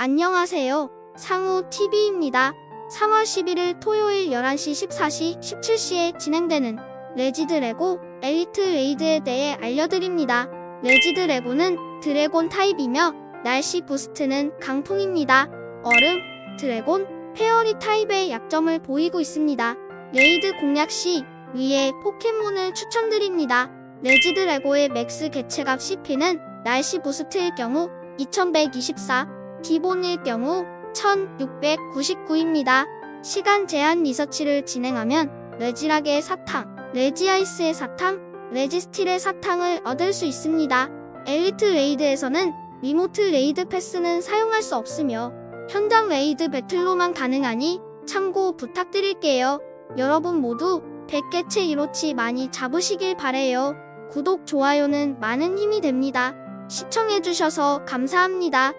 안녕하세요. 상우 TV입니다. 3월 11일 토요일 11시 14시 17시에 진행되는 레지드 레고 엘리트 레이드에 대해 알려드립니다. 레지드 레고는 드래곤 타입이며 날씨 부스트는 강풍입니다. 얼음, 드래곤, 페어리 타입의 약점을 보이고 있습니다. 레이드 공략 시 위에 포켓몬을 추천드립니다. 레지드 레고의 맥스 개체값 CP는 날씨 부스트일 경우 2124, 기본일 경우 1699입니다. 시간 제한 리서치를 진행하면 레지락의 사탕, 레지아이스의 사탕, 레지스틸의 사탕을 얻을 수 있습니다. 엘리트 레이드에서는 리모트 레이드 패스는 사용할 수 없으며 현장 레이드 배틀로만 가능하니 참고 부탁드릴게요. 여러분 모두 100개체 이로치 많이 잡으시길 바래요. 구독, 좋아요는 많은 힘이 됩니다. 시청해주셔서 감사합니다.